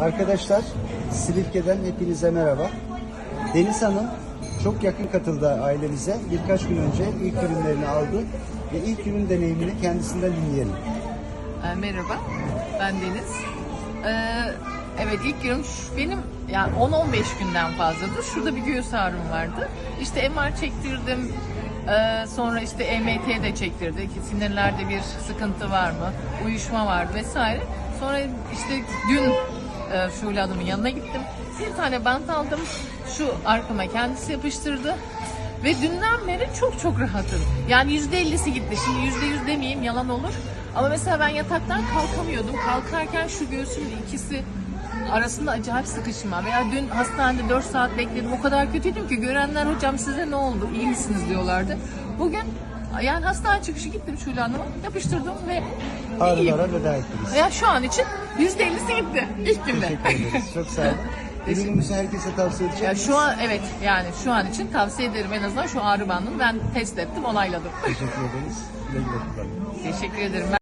Arkadaşlar Silifke'den hepinize merhaba. Deniz Hanım çok yakın katıldı ailemize. Birkaç gün önce ilk ürünlerini aldı ve ilk ürün deneyimini kendisinden dinleyelim. Ee, Merhaba, ben Deniz. Ee, evet ilk günüm benim yani 10-15 günden fazladır. Şurada bir göğüs ağrım vardı. İşte MR çektirdim. Ee, sonra işte EMT de çektirdik. Sinirlerde bir sıkıntı var mı? Uyuşma vardı vesaire. Sonra işte dün e, Şule Hanım'ın yanına gittim. Bir tane bant aldım. Şu arkama kendisi yapıştırdı. Ve dünden beri çok çok rahatım. Yani yüzde ellisi gitti. Şimdi yüzde yüz demeyeyim yalan olur. Ama mesela ben yataktan kalkamıyordum. Kalkarken şu göğsümün ikisi arasında acayip sıkışma. Veya dün hastanede 4 saat bekledim. O kadar kötüydüm ki görenler hocam size ne oldu? İyi misiniz diyorlardı. Bugün yani hastane çıkışı gittim Şule Hanım'a yapıştırdım ve. Ağrılara veda ettiniz. Ya şu an için yüzde ellisi gitti ilk günde. Teşekkür ederiz. Çok sağ olun. Ürünümüzü herkese tavsiye edecek Ya şu an evet yani şu an için tavsiye ederim en azından şu ağrı bandını ben test ettim onayladım. Teşekkür ederiz. Güle güle kullanın. Teşekkür ederim.